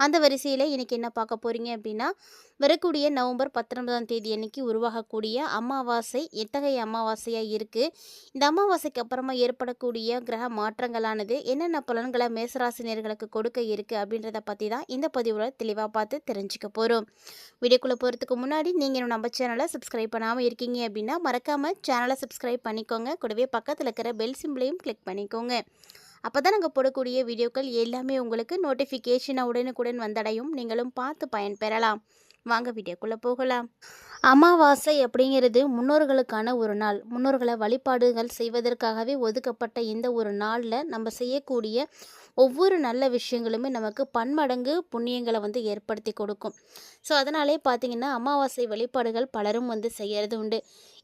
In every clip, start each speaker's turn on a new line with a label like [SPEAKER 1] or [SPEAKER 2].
[SPEAKER 1] அந்த வரிசையில் இன்றைக்கி என்ன பார்க்க போகிறீங்க அப்படின்னா வரக்கூடிய நவம்பர் பத்தொன்பதாம் தேதி அன்னைக்கு உருவாகக்கூடிய அமாவாசை எத்தகைய அமாவாசையாக இருக்குது இந்த அமாவாசைக்கு அப்புறமா ஏற்படக்கூடிய கிரக மாற்றங்களானது என்னென்ன பலன்களை மேசராசினியர்களுக்கு கொடுக்க இருக்குது அப்படின்றத பற்றி தான் இந்த பதிவில் தெளிவாக பார்த்து தெரிஞ்சுக்க போகிறோம் வீடியோக்குள்ளே போகிறதுக்கு முன்னாடி நீங்கள் நம்ம சேனலை சப்ஸ்கிரைப் பண்ணாமல் இருக்கீங்க அப்படின்னா மறக்காமல் சேனலை சப்ஸ்கிரைப் பண்ணிக்கோங்க. கூடவே பக்கத்தில் இருக்கிற பெல் சிம்பிளையும் கிளிக் பண்ணிக்கோங்க. அப்போ தான் நாங்கள் போடக்கூடிய வீடியோக்கள் எல்லாமே உங்களுக்கு நோட்டிஃபிகேஷனை உடனுக்குடன் வந்தடையும். நீங்களும் பார்த்து பயன்பெறலாம் வாங்க வீடியோக்குள்ளே போகலாம். அமாவாசை அப்படிங்கிறது முன்னோர்களுக்கான ஒரு நாள். முன்னோர்களை வழிபாடுகள் செய்வதற்காகவே ஒதுக்கப்பட்ட இந்த ஒரு நாளில் நம்ம செய்யக்கூடிய ஒவ்வொரு நல்ல விஷயங்களுமே நமக்கு பன்மடங்கு புண்ணியங்களை வந்து ஏற்படுத்தி கொடுக்கும். ஸோ அதனாலே பார்த்தீங்கன்னா அமாவாசை வழிபாடுகள் பலரும் வந்து செய்கிறது உண்டு.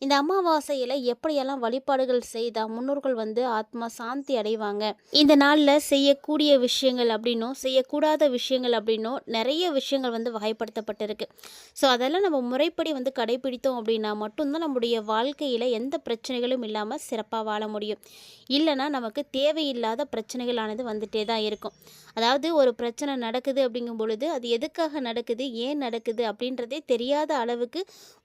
[SPEAKER 1] இந்த அமாவாசையில் எப்படியெல்லாம் வழிபாடுகள் செய்தால் முன்னோர்கள் வந்து ஆத்மா சாந்தி அடைவாங்க? இந்த நாளில் செய்யக்கூடிய விஷயங்கள் அப்படின்னும் செய்யக்கூடாத விஷயங்கள் அப்படின்னும் நிறைய விஷயங்கள் வந்து வகைப்படுத்தப்பட்டிருக்கு. ஸோ அதெல்லாம் நம்ம முறைப்படி வந்து கடைபிடித்தோம் அப்படின்னா மட்டும்தான் நம்முடைய வாழ்க்கையில் எந்த பிரச்சனைகளும் இல்லாமல் சிறப்பாக வாழ முடியும். இல்லைன்னா நமக்கு தேவையில்லாத பிரச்சனைகளானது வந்துட்டே தான் இருக்கும். அதாவது ஒரு பிரச்சனை நடக்குது அப்படிங்கும் பொழுது அது எதுக்காக நடக்குது ஏன் நடக்குது அப்படின்றதே தெரியாத அளவுக்கு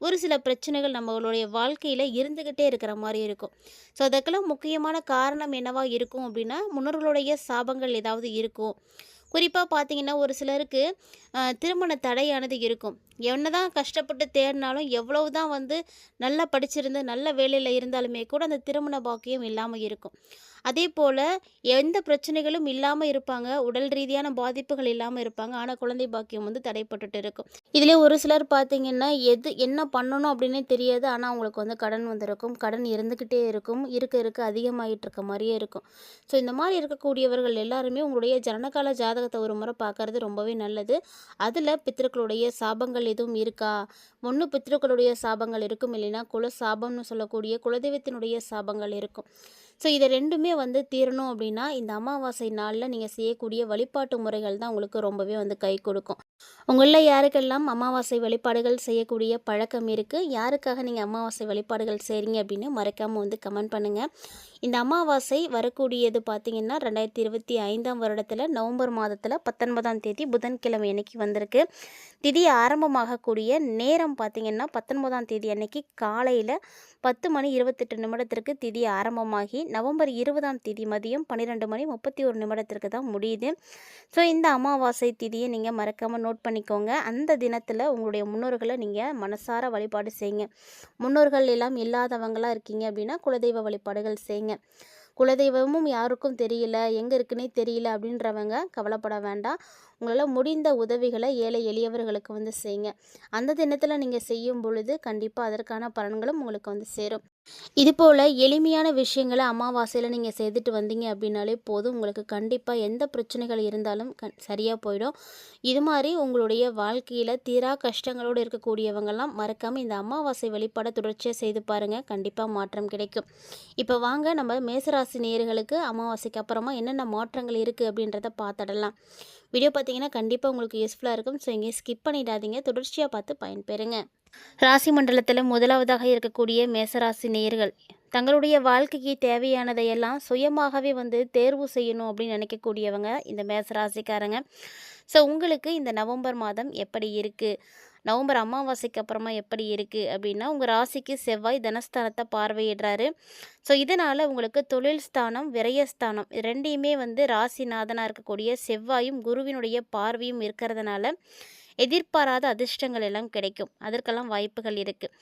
[SPEAKER 1] ஒரு சில பிரச்சனைகள் நம்மளுடைய வாழ்க்கையில் இருந்துக்கிட்டே இருக்கிற மாதிரி இருக்கும். ஸோ அதுக்கெல்லாம் முக்கியமான காரணம் என்னவா இருக்கும் அப்படின்னா முன்னோர்களுடைய சாபங்கள் ஏதாவது இருக்கும். குறிப்பாக பார்த்தீங்கன்னா ஒரு சிலருக்கு திருமண தடையானது இருக்கும். என்ன தான் கஷ்டப்பட்டு தேடினாலும் எவ்வளவு தான் வந்து நல்லா படிச்சிருந்து நல்ல வேலையில் இருந்தாலுமே கூட அந்த திருமண பாக்கியம் இல்லாமல் இருக்கும். அதே போல் எந்த பிரச்சனைகளும் இல்லாமல் இருப்பாங்க. உடல் ரீதியான பாதிப்புகள் இல்லாமல் இருப்பாங்க. ஆனால் குழந்தை பாக்கியம் வந்து தடைப்பட்டுட்டு இருக்கும். இதிலே ஒரு சிலர் பார்த்திங்கன்னா எது என்ன பண்ணணும் அப்படின்னே தெரியாது. ஆனால் அவங்களுக்கு வந்து கடன் வந்திருக்கும். கடன் இருந்துக்கிட்டே இருக்கும். இருக்க இருக்க அதிகமாகிட்டு இருக்க மாதிரியே இருக்கும். ஸோ இந்த மாதிரி இருக்கக்கூடியவர்கள் எல்லாருமே உங்களுடைய ஜனனகால ஜாதகத்தை ஒரு முறை பார்க்கறது ரொம்பவே நல்லது. அதில் பித்திருக்களுடைய சாபங்கள் எதுவும் இருக்கா? ஒன்று பித்திருக்களுடைய சாபங்கள் இருக்கும் இல்லைன்னா குல சாபம்னு சொல்லக்கூடிய குலதெய்வத்தினுடைய சாபங்கள் இருக்கும். ஸோ இதை ரெண்டுமே வந்து தீரணும் அப்படின்னா இந்த அமாவாசை நாளில் நீங்கள் செய்யக்கூடிய வழிபாட்டு முறைகள் தான் உங்களுக்கு ரொம்பவே வந்து கை கொடுக்கும். உங்களில் யாருக்கெல்லாம் அமாவாசை வழிபாடுகள் செய்யக்கூடிய பழக்கம் இருக்குது யாருக்காக நீங்கள் அமாவாசை வழிபாடுகள் செய்கிறீங்க அப்படின்னு மறக்காமல் வந்து கமெண்ட் பண்ணுங்கள் இந்த அமாவாசை வரக்கூடியது பார்த்திங்கன்னா ரெண்டாயிரத்தி இருபத்தி ஐந்தாம் வருடத்தில் நவம்பர் மாதத்தில் பத்தொன்பதாம் தேதி புதன்கிழமை அன்னைக்கு வந்திருக்கு. திதி ஆரம்பமாகக்கூடிய நேரம் பார்த்தீங்கன்னா பத்தொன்பதாம் தேதி அன்னைக்கு காலையில் பத்து மணி இருபத்தெட்டு நிமிடத்திற்கு திதி ஆரம்பமாகி நவம்பர் இருபதாம் தேதி மதியம் பன்னிரெண்டு மணி முப்பத்தி ஒரு நிமிடத்திற்கு தான் முடியுது. ஸோ இந்த அமாவாசை திதியை நீங்கள் மறக்காமல் நோட் பண்ணிக்கோங்க. அந்த தினத்தில் உங்களுடைய முன்னோர்களை நீங்கள் மனசார வழிபாடு செய்யுங்க. முன்னோர்கள் எல்லாம் இல்லாதவங்களாக இருக்கீங்க அப்படின்னா குலதெய்வ வழிபாடுகள் செய்யுங்க. குலதெய்வமும் யாருக்கும் தெரியல எங்கே இருக்குன்னே தெரியல அப்படின்றவங்க கவலைப்பட வேண்டாம். உங்களால் முடிந்த உதவிகளை ஏழை எளியவர்களுக்கு வந்து செய்யுங்க. அந்த தினத்தில் நீங்கள் செய்யும் பொழுது கண்டிப்பாக அதற்கான பலன்களும் உங்களுக்கு வந்து சேரும். இது போல் எளிமையான விஷயங்களை அமாவாசையில் நீங்கள் செய்துட்டு வந்தீங்க அப்படின்னாலே போதும். உங்களுக்கு கண்டிப்பாக எந்த பிரச்சனைகள் இருந்தாலும் கண் சரியாக போயிடும். இது மாதிரி உங்களுடைய வாழ்க்கையில் தீரா கஷ்டங்களோடு இருக்கக்கூடியவங்கெல்லாம் மறக்காமல் இந்த அமாவாசை வழிபாடை தொடர்ச்சியாக செய்து பாருங்கள் கண்டிப்பாக மாற்றம் கிடைக்கும். இப்போ வாங்க நம்ம மேசராசி நேயர்களுக்கு அமாவாசைக்கு அப்புறமா என்னென்ன மாற்றங்கள் இருக்குது அப்படின்றத பார்த்துடலாம். வீடியோ பார்த்தீங்கன்னா கண்டிப்பாக உங்களுக்கு யூஸ்ஃபுல்லாக இருக்கும். ஸோ எங்கேயும் ஸ்கிப் பண்ணிடாதீங்க. தொடர்ச்சியாக பார்த்து பயன்பெறுங்க. ராசி மண்டலத்தில் முதலாவதாக இருக்கக்கூடிய மேசராசி நேயர்கள் தங்களுடைய வாழ்க்கைக்கு தேவையானதையெல்லாம் சுயமாகவே வந்து தேர்வு செய்யணும் அப்படின்னு நினைக்கக்கூடியவங்க இந்த மேசராசிக்காரங்க. ஸோ உங்களுக்கு இந்த நவம்பர் மாதம் எப்படி இருக்குது நவம்பர் அமாவாசைக்கு அப்புறமா எப்படி இருக்குது அப்படின்னா உங்கள் ராசிக்கு செவ்வாய் தனஸ்தானத்தை பார்வையிடுறாரு. ஸோ இதனால் உங்களுக்கு தொழில் ஸ்தானம் விரயஸ்தானம் ரெண்டையுமே வந்து ராசிநாதனாக இருக்கக்கூடிய செவ்வாயும் குருவினுடைய பார்வையும் இருக்கிறதுனால எதிர்பாராத அதிர்ஷ்டங்கள் எல்லாம் கிடைக்கும். அதற்கெல்லாம் வாய்ப்புகள் இருக்குது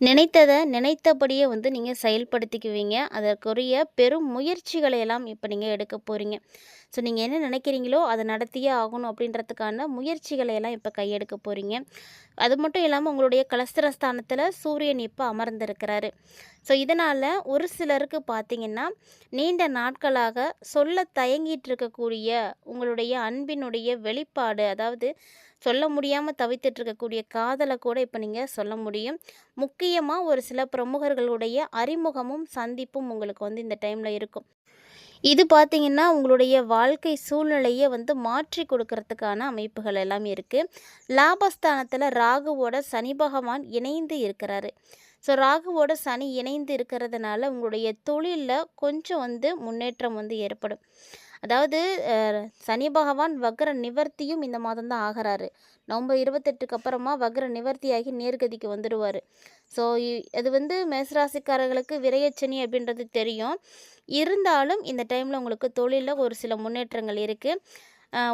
[SPEAKER 1] நினைத்ததை நினைத்தபடியே வந்து நீங்கள் செயல்படுத்திக்குவீங்க. அதற்குரிய பெரும் முயற்சிகளை எல்லாம் இப்போ நீங்கள் எடுக்க போகிறீங்க ஸோ நீங்கள் என்ன நினைக்கிறீங்களோ அதை நடத்தியே ஆகணும் அப்படின்றதுக்கான முயற்சிகளை எல்லாம் இப்போ கையெடுக்க போகிறீங்க அது மட்டும் இல்லாமல் உங்களுடைய கலஸ்திரஸ்தானத்தில் சூரியன் இப்போ அமர்ந்திருக்கிறாரு. ஸோ இதனால் ஒரு சிலருக்கு பார்த்தீங்கன்னா நீண்ட நாட்களாக சொல்ல தயங்கிட்டு இருக்கக்கூடிய உங்களுடைய அன்பினுடைய வெளிப்பாடு அதாவது சொல்ல முடியாமல் தவித்துட்டு இருக்கக்கூடிய காதலை கூட இப்போ நீங்கள் சொல்ல முடியும். முக்கியமாக ஒரு சில பிரமுகர்களுடைய அறிமுகமும் சந்திப்பும் உங்களுக்கு வந்து இந்த டைமில் இருக்கும். இது பார்த்திங்கன்னா உங்களுடைய வாழ்க்கை சூழ்நிலையை வந்து மாற்றி கொடுக்கறதுக்கான அமைப்புகள் எல்லாமே இருக்குது லாபஸ்தானத்தில் ராகுவோட சனி பகவான் இணைந்து இருக்கிறாரு. ஸோ ராகுவோட சனி இணைந்து இருக்கிறதுனால உங்களுடைய தொழிலில் கொஞ்சம் வந்து முன்னேற்றம் வந்து ஏற்படும். அதாவது சனி பகவான் வக்ர நிவர்த்தியும் இந்த மாதம் தான் ஆகிறாரு. நவம்பர் இருபத்தெட்டுக்கு அப்புறமா வக்ர நிவர்த்தியாகி நேர்கதிக்கு வந்துடுவார். ஸோ அது வந்து மேசராசிக்காரர்களுக்கு விரையச்சனி அப்படின்றது தெரியும். இருந்தாலும் இந்த டைமில் உங்களுக்கு தொழிலில் ஒரு சில முன்னேற்றங்கள் இருக்குது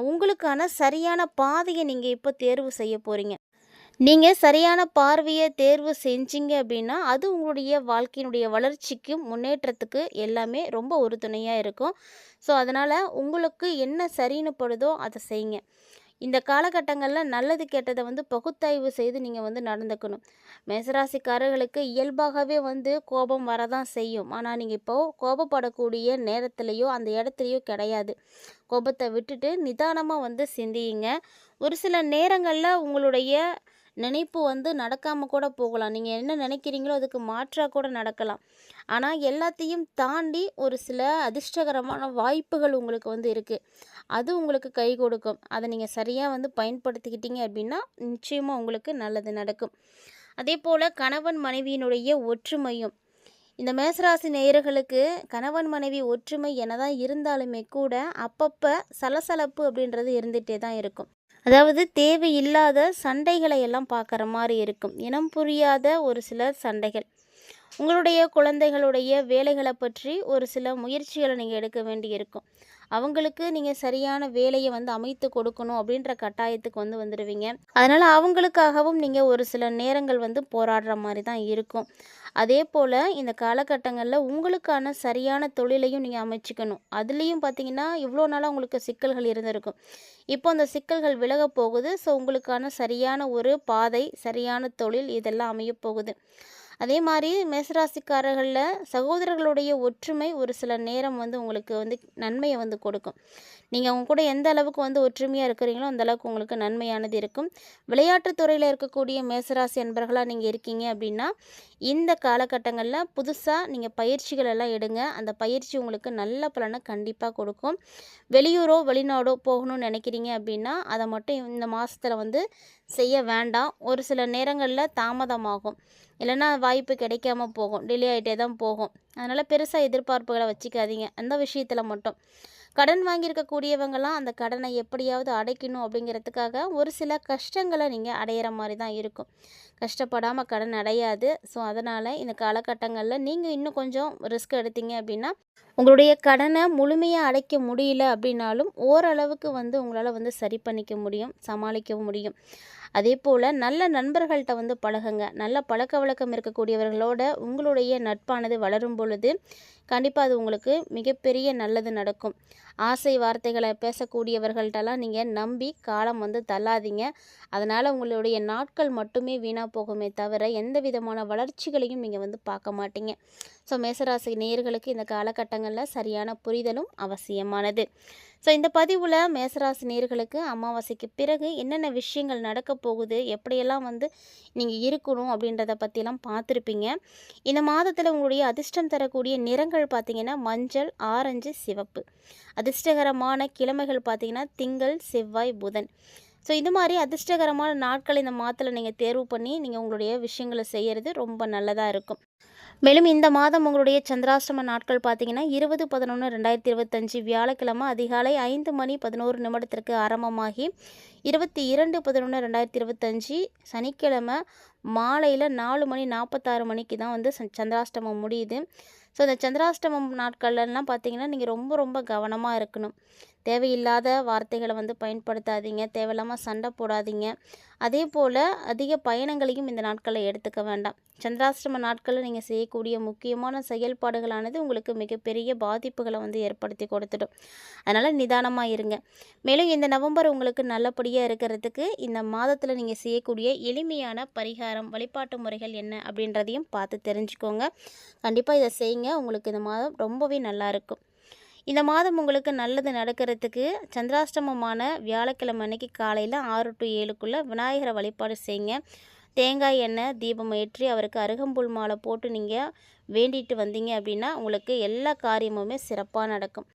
[SPEAKER 1] உங்களுக்கான சரியான பாதையை நீங்கள் இப்போ தேர்வு செய்ய போகிறீங்க நீங்கள் சரியான பார்வையை தேர்வு செஞ்சீங்க அப்படின்னா அது உங்களுடைய வாழ்க்கையினுடைய வளர்ச்சிக்கும் முன்னேற்றத்துக்கு எல்லாமே ரொம்ப உறுதுணையாக இருக்கும். ஸோ அதனால் உங்களுக்கு என்ன சரின்னு படுதோ அதை செய்யுங்க. இந்த காலகட்டங்களில் நல்லது கெட்டதை வந்து பகுத்தாய்வு செய்து நீங்கள் வந்து நடந்துக்கணும். மேசராசிக்காரர்களுக்கு இயல்பாகவே வந்து கோபம் வரதான் செய்யும். ஆனால் நீங்கள் இப்போது கோபப்படக்கூடிய நேரத்துலையோ அந்த இடத்துலையோ கிடையாது. கோபத்தை விட்டுட்டு நிதானமாக வந்து சிந்தியுங்க. ஒரு சில நேரங்களில் உங்களுடைய நினைப்பு வந்து நடக்காமல் கூட போகலாம். நீங்கள் என்ன நினைக்கிறீங்களோ அதுக்கு மாற்றாக கூட நடக்கலாம். ஆனால் எல்லாத்தையும் தாண்டி ஒரு சில அதிர்ஷ்டகரமான வாய்ப்புகள் உங்களுக்கு வந்து இருக்குது அது உங்களுக்கு கை கொடுக்கும். அதை நீங்கள் சரியாக வந்து பயன்படுத்திக்கிட்டீங்க அப்படின்னா நிச்சயமாக உங்களுக்கு நல்லது நடக்கும். அதே போல் கணவன் மனைவியினுடைய ஒற்றுமையும். இந்த மேசராசி நேயர்களுக்கு கணவன் மனைவி ஒற்றுமை என்னதான் இருந்தாலுமே கூட அப்பப்போ சலசலப்பு அப்படின்றது இருந்துகிட்டே தான் இருக்கும். அதாவது தேவையில்லாத சண்டைகளை எல்லாம் பார்க்குற மாதிரி இருக்கும். இனம் புரியாத ஒரு சில சண்டைகள். உங்களுடைய குழந்தைகளுடைய வேலைகளை பற்றி ஒரு சில முயற்சிகளை நீங்கள் எடுக்க வேண்டி இருக்கும் அவங்களுக்கு நீங்கள் சரியான வேலையை வந்து அமைத்து கொடுக்கணும் அப்படின்ற கட்டாயத்துக்கு வந்து வந்துடுவீங்க அதனால் அவங்களுக்காகவும் நீங்கள் ஒரு சில நேரங்கள் வந்து போராடுற மாதிரி தான் இருக்கும். அதே போல் இந்த காலகட்டங்களில் உங்களுக்கான சரியான தொழிலையும் நீங்கள் அமைச்சிக்கணும். அதுலேயும் பார்த்தீங்கன்னா இவ்வளோ நாளாக உங்களுக்கு சிக்கல்கள் இருந்திருக்கும். இப்போ அந்த சிக்கல்கள் விலக போகுது. ஸோ உங்களுக்கான சரியான ஒரு பாதை சரியான தொழில் இதெல்லாம் அமைய போகுது. அதே மாதிரி மேசராசிக்காரர்களில் சகோதரர்களுடைய ஒற்றுமை ஒரு சில நேரம் வந்து உங்களுக்கு வந்து நன்மையை வந்து கொடுக்கும். நீங்கள் அவங்க கூட எந்த அளவுக்கு வந்து ஒற்றுமையாக இருக்கிறீங்களோ அந்த அளவுக்கு உங்களுக்கு நன்மையானது இருக்கும். விளையாட்டுத் துறையில் இருக்கக்கூடிய மேசராசி அன்பர்களாக நீங்கள் இருக்கீங்க அப்படின்னா இந்த காலகட்டங்களில் புதுசாக நீங்கள் பயிற்சிகள் எல்லாம் எடுங்க. அந்த பயிற்சி உங்களுக்கு நல்ல பலனை கண்டிப்பாக கொடுக்கும். வெளியூரோ வெளிநாடோ போகணும்னு நினைக்கிறீங்க அப்படின்னா அதை மட்டும் இந்த மாதத்தில் வந்து செய்ய வேண்டாம். ஒரு சில நேரங்களில் தாமதமாகும். இல்லைன்னா வாய்ப்பு கிடைக்காம போகும். டிலே ஆகிட்டே தான் போகும். அதனால் பெருசாக எதிர்பார்ப்புகளை வச்சுக்காதீங்க. அந்த விஷயத்தில் மட்டும். கடன் வாங்கியிருக்கக்கூடியவங்களாம் அந்த கடனை எப்படியாவது அடைக்கணும் அப்படிங்கிறதுக்காக ஒரு சில கஷ்டங்களை நீங்கள் அடையிற மாதிரி தான் இருக்கும். கஷ்டப்படாமல் கடன் அடையாது. ஸோ அதனால் இந்த காலகட்டங்களில் நீங்கள் இன்னும் கொஞ்சம் ரிஸ்க் எடுத்தீங்க அப்படின்னா உங்களுடைய கடனை முழுமையாக அடைக்க முடியல அப்படின்னாலும் ஓரளவுக்கு வந்து உங்களால் வந்து சரி பண்ணிக்க முடியும் சமாளிக்க முடியும். அதே போல் நல்ல நண்பர்கள்ட்ட வந்து பழகுங்க. நல்ல பழக்க வழக்கம் இருக்கக்கூடியவர்களோட உங்களுடைய நட்பானது வளரும் பொழுது கண்டிப்பாக அது உங்களுக்கு மிகப்பெரிய நல்லது நடக்கும். ஆசை வார்த்தைகளை பேசக்கூடியவர்கள்ட்டெல்லாம் நீங்கள் நம்பி காலம் வந்து தள்ளாதீங்க. அதனால் உங்களுடைய நாட்கள் மட்டுமே வீணாக போகுமே தவிர எந்த விதமான வளர்ச்சிகளையும் நீங்கள் வந்து பார்க்க மாட்டீங்க. ஸோ மேசராசி நேயர்களுக்கு இந்த காலகட்டங்களில் சரியான புரிதலும் அவசியமானது. ஸோ இந்த பதிவில் மேசராசி நேர்களுக்கு அமாவாசைக்கு பிறகு என்னென்ன விஷயங்கள் நடக்க போகுது எப்படியெல்லாம் வந்து நீங்கள் இருக்கணும் அப்படின்றத பற்றிலாம் பார்த்துருப்பீங்க. இந்த மாதத்தில் உங்களுடைய அதிர்ஷ்டம் தரக்கூடிய நிறங்கள் பார்த்திங்கன்னா மஞ்சள் ஆரஞ்சு சிவப்பு. அதிர்ஷ்டகரமான கிழமைகள் பார்த்தீங்கன்னா திங்கள் செவ்வாய் புதன். ஸோ இது மாதிரி அதிர்ஷ்டகரமான நாட்கள் இந்த மாதத்தில் நீங்கள் தேர்வு பண்ணி நீங்கள் உங்களுடைய விஷயங்களை செய்கிறது ரொம்ப நல்லதாக இருக்கும். மேலும் இந்த மாதம் உங்களுடைய சந்திராஷ்டம நாட்கள் பார்த்தீங்கன்னா இருபது பதினொன்று ரெண்டாயிரத்தி இருபத்தஞ்சி வியாழக்கிழமை அதிகாலை ஐந்து மணி பதினோரு நிமிடத்திற்கு ஆரம்பமாகி இருபத்தி இரண்டு பதினொன்று ரெண்டாயிரத்தி இருபத்தஞ்சி சனிக்கிழமை மாலையில் நாலு மணி நாற்பத்தாறு மணிக்கு தான் வந்து சந்திராஷ்டமம் முடியுது. ஸோ இந்த சந்திராஷ்டமம் நாட்கள்லாம் பார்த்தீங்கன்னா நீங்கள் ரொம்ப ரொம்ப கவனமாக இருக்கணும். தேவையில்லாத வார்த்தைகளை வந்து பயன்படுத்தாதீங்க தேவையில்லாமல் சண்டை போடாதீங்க. அதே போல் அதிக பயணங்களையும் இந்த நாட்களில் எடுத்துக்க வேண்டாம். சந்திராஷ்டம நாட்களில் நீங்கள் செய்யக்கூடிய முக்கியமான செயல்பாடுகளானது உங்களுக்கு மிகப்பெரிய பாதிப்புகளை வந்து ஏற்படுத்தி கொடுத்துடும். அதனால் நிதானமாக இருங்க. மேலும் இந்த நவம்பர் உங்களுக்கு நல்லபடியாக இருக்கிறதுக்கு இந்த மாதத்தில் நீங்கள் செய்யக்கூடிய எளிமையான பரிகாரம் வழிபாட்டு முறைகள் என்ன அப்படின்றதையும் பார்த்து தெரிஞ்சுக்கோங்க. கண்டிப்பாக இதை செய்யுங்க. உங்களுக்கு இந்த மாதம் ரொம்பவே நல்லா இருக்கும். இந்த மாதம் உங்களுக்கு நல்லது நடக்கிறதுக்கு சந்திராஷ்டமமான வியாழக்கிழமை அன்னைக்கு காலையில் ஆறு டு ஏழுக்குள்ளே விநாயகரை வழிபாடு செய்யுங்க. தேங்காய் எண்ணெய் தீபம் ஏற்றி அவருக்கு அருகம்புல் மாலை போட்டு நீங்கள் வேண்டிட்டு வந்தீங்க அப்படின்னா உங்களுக்கு எல்லா காரியமுமே சிறப்பாக நடக்கும்.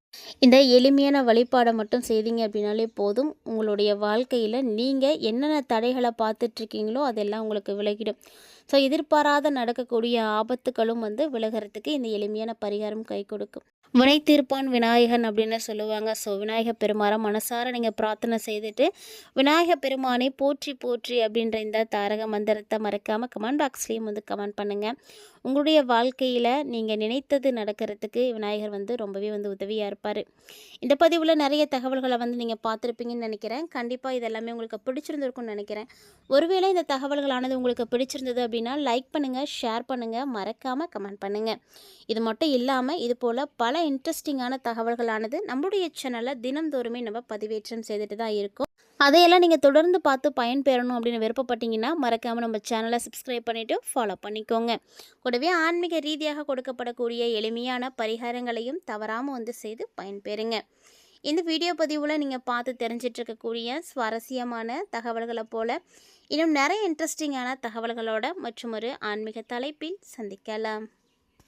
[SPEAKER 1] இந்த எளிமையான வழிபாடை மட்டும் செய்தீங்க அப்படின்னாலே போதும். உங்களுடைய வாழ்க்கையில் நீங்கள் என்னென்ன தடைகளை பார்த்துட்ருக்கீங்களோ அதெல்லாம் உங்களுக்கு விலகிடும். ஸோ எதிர்பாராத நடக்கக்கூடிய ஆபத்துகளும் வந்து விலகிறதுக்கு இந்த எளிமையான பரிகாரம் கை கொடுக்கும். வினை தீர்ப்பான் விநாயகன் அப்படின்னு சொல்லுவாங்க. ஸோ விநாயக பெருமாரை மனசார நீங்கள் பிரார்த்தனை செய்துட்டு விநாயக பெருமானை போற்றி போற்றி அப்படின்ற இந்த தாரக மந்திரத்தை மறக்காமல் கமெண்ட் பாக்ஸ்லேயும் வந்து கமெண்ட் பண்ணுங்கள் உங்களுடைய வாழ்க்கை வாழ்க்கையில் நீங்கள் நினைத்தது நடக்கிறதுக்கு விநாயகர் வந்து ரொம்பவே வந்து உதவியாக இருப்பார். இந்த பதிவில் நிறைய தகவல்களை வந்து நீங்கள் பார்த்துருப்பீங்கன்னு நினைக்கிறேன். கண்டிப்பாக இதெல்லாமே உங்களுக்கு பிடிச்சிருந்துருக்கும்னு நினைக்கிறேன். ஒருவேளை இந்த தகவல்களானது உங்களுக்கு பிடிச்சிருந்தது அப்படின்னா லைக் பண்ணுங்கள் ஷேர் பண்ணுங்கள் மறக்காமல் கமெண்ட் பண்ணுங்கள் இது மட்டும் இல்லாமல் இது போல் பல இன்ட்ரெஸ்டிங்கான தகவல்களானது நம்மளுடைய சேனலில் தினந்தோறுமே நம்ம பதிவேற்றம் செய்துட்டு தான் இருக்கோம். அதையெல்லாம் நீங்கள் தொடர்ந்து பார்த்து பயன்பெறணும் அப்படின்னு விருப்பப்பட்டீங்கன்னா மறக்காமல் நம்ம சேனலை சப்ஸ்கிரைப் பண்ணிவிட்டு ஃபாலோ பண்ணிக்கோங்க. கூடவே ஆன்மீக ரீதியாக கொடுக்கப்படக்கூடிய எளிமையான பரிகாரங்களையும் தவறாமல் வந்து செய்து பயன்பெறுங்க. இந்த வீடியோ பதிவில் நீங்கள் பார்த்து தெரிஞ்சிட்ருக்கக்கூடிய சுவாரஸ்யமான தகவல்களை போல் இன்னும் நிறைய இன்ட்ரெஸ்டிங்கான தகவல்களோட மற்றும் ஒரு ஆன்மீக தலைப்பில் சந்திக்கலாம்.